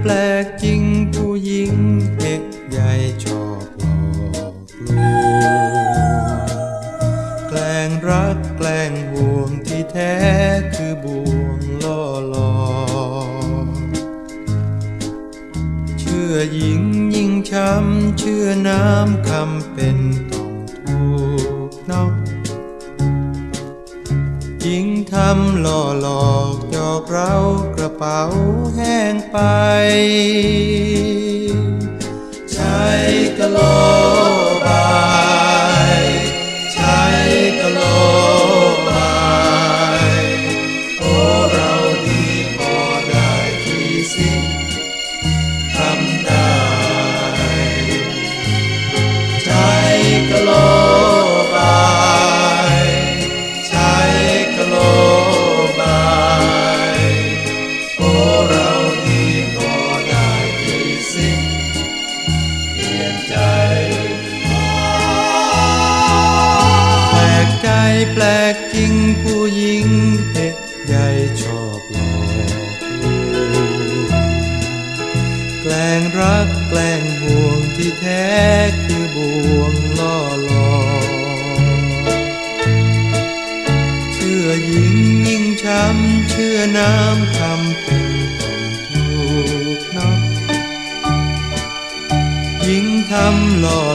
แปลกจริงผู้หญิงเด็กใหญ่ชอบหลอกลวงแกล้งรักแกล้งห่วงที่แท้คือบ่วงล่อหลอกเชื่อหญิงยิ่งช้ำเชื่อน้ำคำเป็นต้องถูกนอกหญิงทำล่อหลอก อบเรากระเป๋าแห้งไปใช้กะโลบ แปลกจริงผู้หญิงเด็กใหญ่ชอบหลอกลวงแกล้งรักแกล้งห่วงที่แท้คือบ่วงล่อหลอกเชื่อหญิงยิ่งช้ำเชื่อน้ำคำ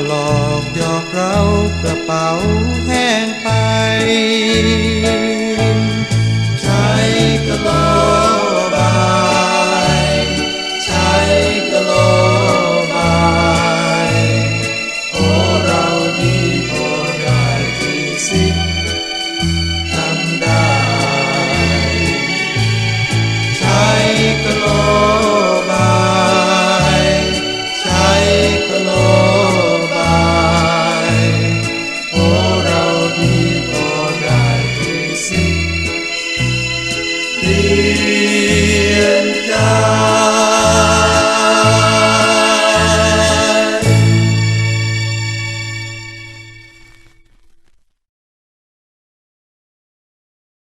หลอกหยอกเรากระเป๋าแห้งไป Sienta.